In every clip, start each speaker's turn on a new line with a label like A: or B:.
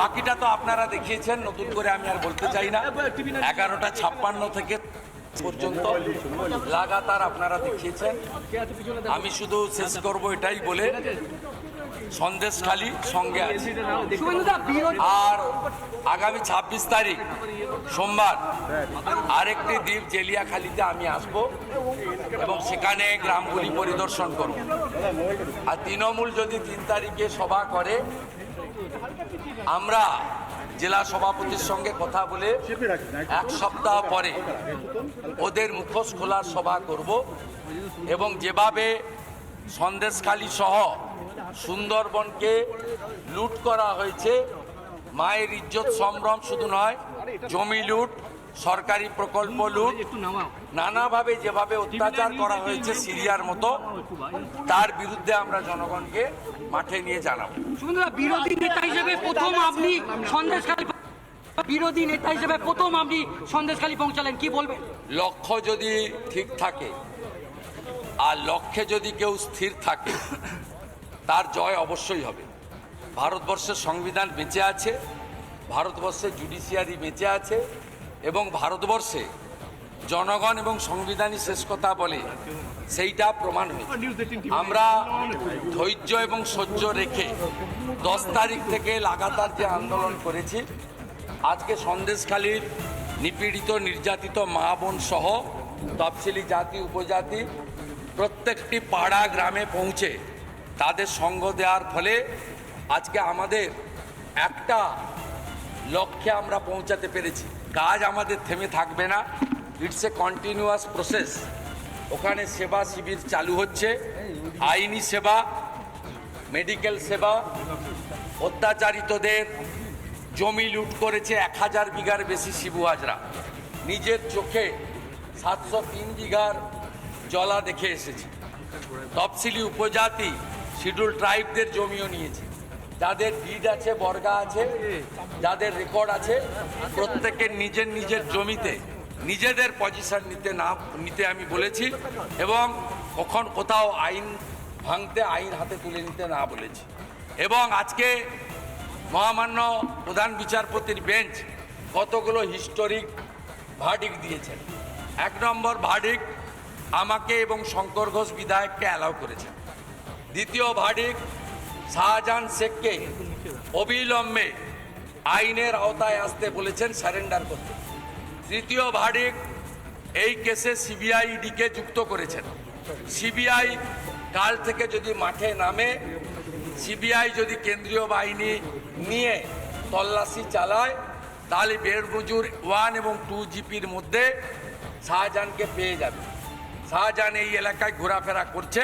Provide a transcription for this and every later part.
A: বাকিটা তো আপনারা দেখিয়েছেন নতুন করে আমি আর বলতে চাই না। এগারোটা ছাপ্পান্ন থেকে পর্যন্ত লাগাতার আপনারা দেখিয়েছেন। আমি শুধু শেষ করব এটাই বলে সন্দেশখালী সঙ্গে আছে। আর আগামী ছাব্বিশ তারিখ সোমবার আরেকটি দ্বীপ জেলিয়াখালিতে আমি আসব এবং সেখানে গ্রামগুলি পরিদর্শন করব। আর তৃণমূল যদি তিন তারিখে সভা করে আমরা জেলা সভাপতির সঙ্গে কথা বলে এক সপ্তাহ পরে ওদের মুখোশ খোলার সভা করব এবং যেভাবে সন্দেশখালী সহ সুন্দরবনকে লুট করা হয়েছে, মায়ের ইজ্জত সম্ভ্রম শুধু নয়, জমি লুট, সরকারি প্রকল্প লুট, নানাভাবে যেভাবে অত্যাচার করা হয়েছে সিরিয়ার মতো, তার বিরুদ্ধে আমরা জনগণকে মাঠে নিয়ে জানাব
B: বিরোধী নেতা হিসেবে প্রথম আপনি সন্দেশখালী বিরোধী নেতা হিসেবে প্রথম আপনি সন্দেশখালী পৌঁছালেন কি বলবেন?
A: লক্ষ্য যদি ঠিক থাকে আর লক্ষ্যে যদি কেউ স্থির থাকে তার জয় অবশ্যই হবে। ভারতবর্ষের সংবিধান বেঁচে আছে ভারতবর্ষের জুডিশিয়ারি বেঁচে আছে এবং ভারতবর্ষে জনগণ এবং সংবিধানই শেষ কথা বলে সেইটা প্রমাণ হয়েছে। আমরা ধৈর্য এবং সহ্য রেখে দশ তারিখ থেকে লাগাতার যে আন্দোলন করেছি আজকে সন্দেশখালীর নিপীড়িত নির্যাতিত মা বোন সহ তফসিলি জাতি উপজাতি প্রত্যেকটি পাড়া গ্রামে পৌঁছে তাদের সঙ্গ দেওয়ার ফলে আজকে আমাদের একটা লক্ষ্যে আমরা পৌঁছাতে পেরেছি। কাজ আমাদের থেমে থাকবে না। ইটস এ কন্টিনিউয়াস প্রসেস ওখানে সেবা শিবির চালু হচ্ছে। আইনি সেবা মেডিকেল সেবা, অত্যাচারিতদের জমি লুট করেছে এক হাজার বিঘার বেশি শিবু হাজরা। নিজের চোখে সাতশো তিন বিঘার জলা দেখে এসেছে। তফসিলি উপজাতি শিডিউল ট্রাইবদের জমিও নিয়েছে। যাদের ডিড আছে, বর্গা আছে, যাদের রেকর্ড আছে, প্রত্যেকের নিজের নিজের জমিতে নিজেদের পজিশন নিতে না, নিতে আমি বলেছি এবং কখন কোথাও আইন ভাঙতে, আইন হাতে তুলে নিতে না বলেছি। এবং আজকে মহামান্য প্রধান বিচারপতির বেঞ্চ কতগুলো হিস্টোরিক ভার্ডিক দিয়েছেন। এক নম্বর ভার্ডিক আমাকে এবং শঙ্কর ঘোষ বিধায়ককে অ্যালাউ করেছেন। দ্বিতীয় ভার্ডিক শাহজাহান শেখকে অবিলম্বে আইনের আওতায় আসতে বলেছেন স্যারেন্ডার করতে। তৃতীয় ভার্ডিক এই কেসে সিবিআই ইডিকে যুক্ত করেছেন। সিবিআই কাল থেকে যদি মাঠে নামে সিবিআই যদি কেন্দ্রীয় বাহিনী নিয়ে তল্লাশি চালায়, তাহলে বেরমজুর ওয়ান এবং টু জিপির মধ্যে শাহজাহানকে পেয়ে যাবে। শাহজাহান এই এলাকায় ঘোরাফেরা করছে।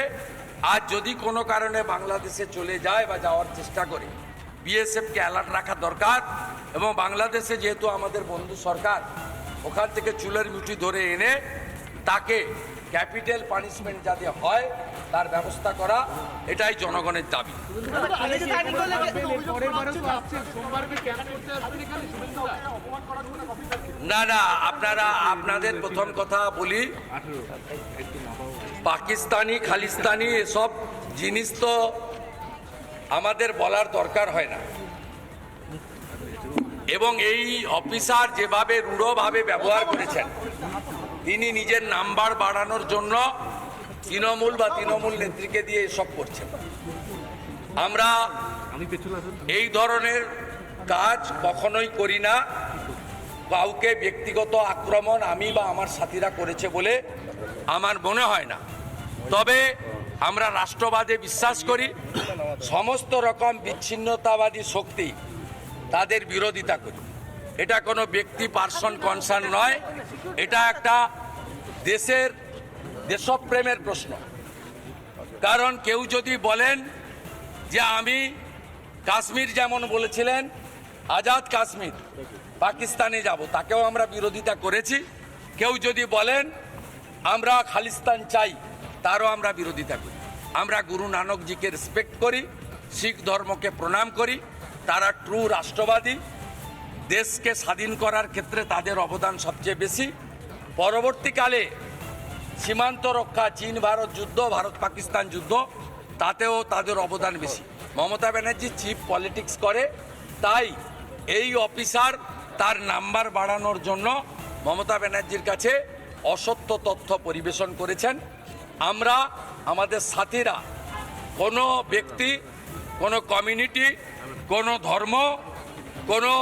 A: আর যদি কোনো কারণে বাংলাদেশে চলে যায় বা যাওয়ার চেষ্টা করে বিএসএফকে অ্যালার্ট রাখা দরকার এবং বাংলাদেশে যেহেতু আমাদের বন্ধু সরকার ওখান থেকে চুলের মুঠি ধরে এনে তাকে ক্যাপিটাল পানিশমেন্ট যাতে হয়, তার ব্যবস্থা করা, এটাই জনগণের দাবি। না না, আপনারা, আপনাদের প্রথম কথা বলি, পাকিস্তানি, খালিস্তানি, এসব জিনিস তো আমাদের বলার দরকার হয় না। এবং এই অফিসার যেভাবে রূঢ়ভাবে ব্যবহার করেছেন, তিনি নিজের নাম্বার বাড়ানোর জন্য তৃণমূল বা তৃণমূল নেত্রীকে দিয়ে এসব করছেন। আমরা এই ধরনের কাজ কখনোই করি না। কাউকে ব্যক্তিগত আক্রমণ আমি বা আমার সাথীরা করেছে বলে আমার মনে হয় না। তবে আমরা রাষ্ট্রবাদে বিশ্বাস করি, সমস্ত রকম বিচ্ছিন্নতাবাদী শক্তি তাদের বিরোধিতা করি। এটা কোনো ব্যক্তি পার্সন কনসার্ন নয়। এটা একটা দেশের দেশপ্রেমের প্রশ্ন। কারণ কেউ যদি বলেন যে আমি কাশ্মীর যেমন বলেছিলেন, আজাদ কাশ্মীর, পাকিস্তানে যাব, তাকেও আমরা বিরোধিতা করেছি। কেউ যদি বলেন, আমরা খালিস্তান চাই, তারও আমরা বিরোধিতা করি। আমরা গুরু নানকজিকে রেসপেক্ট করি, শিখ ধর্মকে প্রণাম করি। তারা ট্রু রাষ্ট্রবাদী। দেশকে স্বাধীন করার ক্ষেত্রে তাদের অবদান সবচেয়ে বেশি। পরবর্তীকালে সীমান্ত রক্ষা, চীন, ভারত যুদ্ধ, ভারত পাকিস্তান যুদ্ধ, তাতেও তাদের অবদান বেশি। মমতা ব্যানার্জি চিফ পলিটিক্স করে, তাই এই অফিসার তার নাম্বার বাড়ানোর জন্য মমতা ব্যানার্জির কাছে অসত্য তথ্য পরিবেশন করেছেন। আমরা, আমাদের সাথীরা, কোনো ব্যক্তি, কোনো কমিউনিটি কোনো ধর্ম কোনো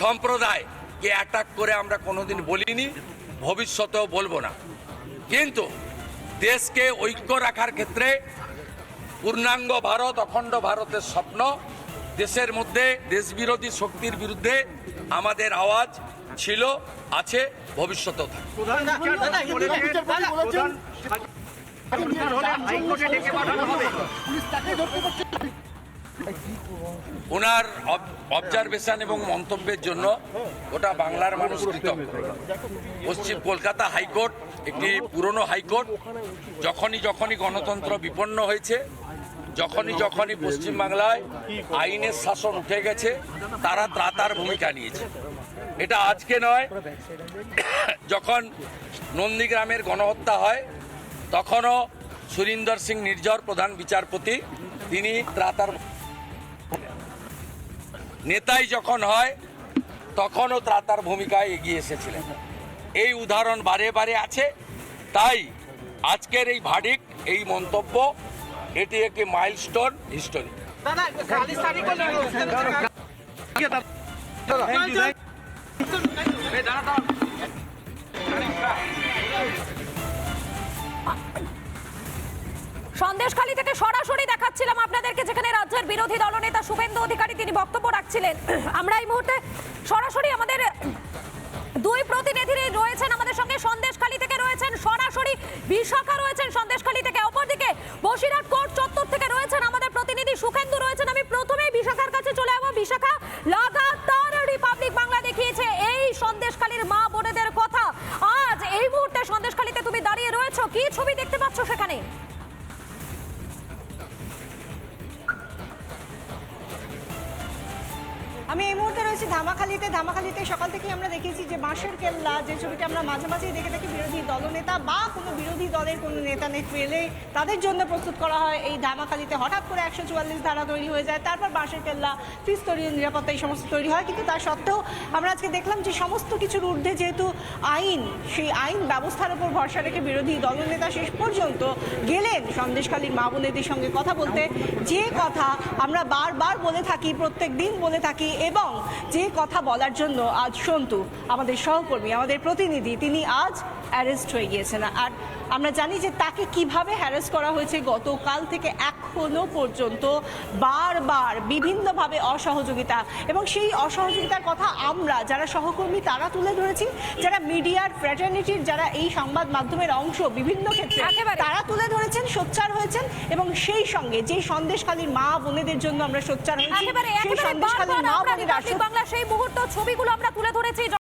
A: সম্প্রদায়কে অ্যাটাক করে আমরা কোনোদিন বলিনি ভবিষ্যতেও বলব না কিন্তু দেশকে ঐক্য রাখার ক্ষেত্রে পূর্ণাঙ্গ ভারত অখণ্ড ভারতের স্বপ্ন দেশের মধ্যে দেশবিরোধী শক্তির বিরুদ্ধে আমাদের আওয়াজ ছিল আছে ভবিষ্যতেও থাকবে ওনার অবজারভেশন এবং মন্তব্যের জন্য ওটা বাংলার মানুষ কৃতজ্ঞ। পশ্চিম কলকাতা হাইকোর্ট, একটি পুরনো হাইকোর্ট, যখনই যখনই গণতন্ত্র বিপন্ন হয়েছে, যখনই যখনই পশ্চিমবাংলায় আইনের শাসন উঠে গেছে, তারা ত্রাতার ভূমিকা নিয়েছে। এটা আজকে নয়, যখন নন্দীগ্রামের গণহত্যা হয়, তখনও সুরিন্দর সিং নির্জর প্রধান বিচারপতি, তিনি ত্রাতার নেতাই যখন হয় তখনও ত্রাতার ভূমিকায় এগিয়ে এসেছিলেন। এই উদাহরণ বারে বারে আছে। তাই আজকের এই ভাডিক এই মন্তব্য এটি একটি মাইলস্টোন হিস্টোরি
C: সন্দেশখালী থেকে সরাসরি দেখাচ্ছিলাম আপনাদেরকে যেখানে রাজ্যের বিরোধী দলনেতা শুভেন্দু অধিকারী তিনি বক্তব্য রাখছিলেন। আমরা এই মুহূর্তে সরাসরি আমাদের দুই প্রতিনিধি রয়েছেন আমাদের সঙ্গে। সন্দেশখালী থেকে রয়েছেন সরাসরি বিশাখা রয়েছেন সন্দেশখালী থেকে। অপরদিকে বসিরহাট কোর্ট চত্বর থেকে রয়েছেন আমাদের প্রতিনিধি সুখেন্দু রয়েছেন। আমি প্রথমেই বিশাখার কাছে চলে যাব। বিশাখা লাগাতার রিপাবলিক বাংলা দেখিয়েছে এই সন্দেশখালীর মা বোনেদের কথা। আজ এই মুহূর্তে সন্দেশখালীতে তুমি দাঁড়িয়ে রয়েছো। কি ছবি দেখতে
D: আমি এই মুহূর্তে রয়েছি ধামাখালিতে। ধামাখালিতে সকাল থেকেই আমরা দেখেছি যে বাঁশের কেল্লা, যে ছবিটা আমরা মাঝে মাঝেই দেখে থাকি বিরোধী দলনেতা বা কোনো বিরোধী দলের কোনো নেতা নেত্রী এলে তাদের জন্য প্রস্তুত করা হয় এই ধামাখালিতে। হঠাৎ করে একশো চুয়াল্লিশ ধারা তৈরি হয়ে যায়, তারপর বাঁশের কেল্লা, ত্রিস্তরীয় নিরাপত্তা এই সমস্ত তৈরি হয়। কিন্তু তার সত্ত্বেও আমরা আজকে দেখলাম যে সমস্ত কিছুর ঊর্ধ্বে যেহেতু আইন, সেই আইন ব্যবস্থার উপর ভরসা রেখে বিরোধী দলনেতা শেষ পর্যন্ত গেলেন সন্দেশখালীর মা বোনেদের সঙ্গে কথা বলতে। যে কথা আমরা বারবার বলে থাকি, প্রত্যেক দিন বলে থাকি এবং যে কথা বলার জন্য আজ সন্তু আমাদের সহকর্মী আমাদের প্রতিনিধি তিনি আজ অ্যারেস্ট হয়ে গিয়েছেন আর আমরা জানি যে তাকে কীভাবে হ্যারেস করা হয়েছে গতকাল থেকে এখনও পর্যন্ত বারবার বিভিন্নভাবে অসহযোগিতা এবং সেই অসহযোগিতার কথা আমরা যারা সহকর্মী তারা তুলে ধরেছি যারা মিডিয়ার ফ্র্যাটার্নিটির যারা এই সংবাদ মাধ্যমের অংশ বিভিন্ন ক্ষেত্রে। তারা তুলে ধরেছেন সোচ্চার হয়েছেন এবং সেই সঙ্গে যে সন্দেশখালীর মা বোনেদের জন্য আমরা সোচ্চার হয়েছি সেই সন্দেশখালীর মা বোনেরা
C: বাংলা সেই মুহূর্ত ছবিগুলো আমরা তুলে ধরেছি